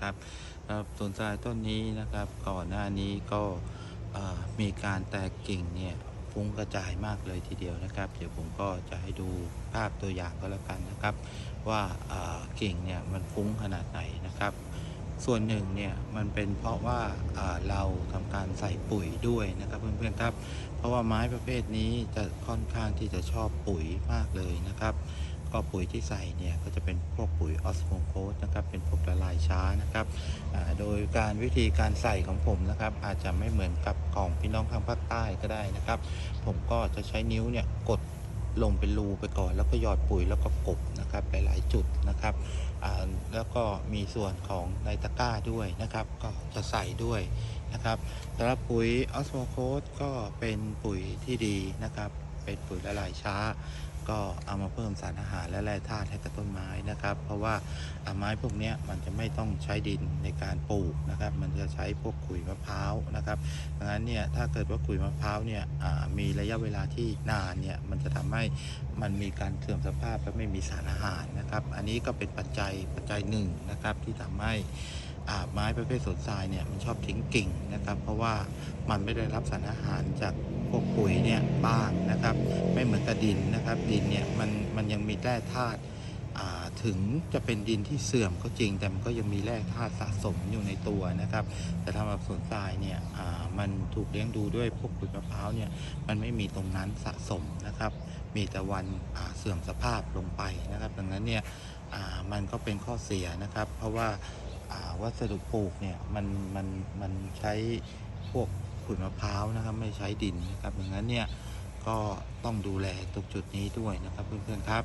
นะครับครับต้นทรายต้นนี้นะครับก่อนหน้านี้ก็มีการแตกกิ่งเนี่ยฟุ้งกระจายมากเลยทีเดียวนะครับ เดี๋ยวผมก็จะให้ดูภาพตัวอย่างก็แล้วกันนะครับ ว่ากิ่งเนี่ยมันฟุ้งขนาดไหนนะครับ ส่วนหนึ่งเนี่ยมันเป็นเพราะว่าอ่าเราทำการใส่ปุ๋ยด้วยนะครับเพื่อนๆครับ เพราะว่าไม้ประเภทนี้จะค่อนข้างที่จะชอบปุ๋ยมากเลยนะครับ ก็ปุ๋ยที่ใส่เนี่ยก็จะเป็นพวกปุ๋ยออสโมโคสนะครับเป็นพวกละลายช้านะครับโดยการวิธีการใส่ของผมนะครับอาจจะไม่เหมือนกับของพี่น้องทางภาคใต้ก็ได้นะครับ ผมก็จะใช้นิ้วเนี่ยกดลงเป็นรูไปก่อนแล้วก็หยอดปุ๋ยแล้วก็กบนะครับหลายๆจุดนะครับแล้วก็มีส่วนของในตะก้าด้วยนะครับ ก็จะใส่ด้วยนะครับสำหรับปุ๋ยออสโมโคสก็เป็นปุ๋ยที่ดีนะครับ เป็นปุ๋ยละลายช้า ก็เอามาเพิ่มสารอาหารและแร่ธาตุให้กับต้นไม้นะครับ เพราะว่าไม้พวกนี้มันจะไม่ต้องใช้ดินในการปลูกนะครับ มันจะใช้พวกขุยมะพร้าวนะครับดังนั้นเนี่ยถ้าเกิดว่าขุยมะพร้าวเนี่ยมีระยะเวลาที่นานเนี่ยมันจะทำให้มันมีการเสื่อมสภาพและไม่มีสารอาหารนะครับ อันนี้ก็เป็นปัจจัยปัจจัยหนึ่งนะครับที่ทำให้ไม้ประเภทสนทรายเนี่ยมันชอบทิ้งกิ่งนะครับ เพราะว่ามันไม่ได้รับสารอาหารจากพวกปุ๋ยเนี่ยบ้างนะครับ ไม่เหมือนกับดินนะครับ ดินเนี่ยมันมันยังมีแร่ธาตุถึงจะเป็นดินที่เสื่อมก็จริง แต่มันก็ยังมีแร่ธาตุสะสมอยู่ในตัวนะครับ แต่ทำแบบสวนทรายเนี่ยมันถูกเลี้ยงดูด้วยพวกขุยมะพร้าวเนี่ยมันไม่มีตรงนั้นสะสมนะครับ มีแต่วันเสื่อมสภาพลงไปนะครับ ดังนั้นเนี่ยมันก็เป็นข้อเสียนะครับ เพราะว่าอ่าวัสดุปลูกเนี่ยมันมันมันใช้พวกขุยมะพร้าวนะครับ ไม่ใช้ดินนะครับดังนั้นเนี่ย ก็ต้องดูแลตรงจุดนี้ด้วยนะครับเพื่อนๆครับ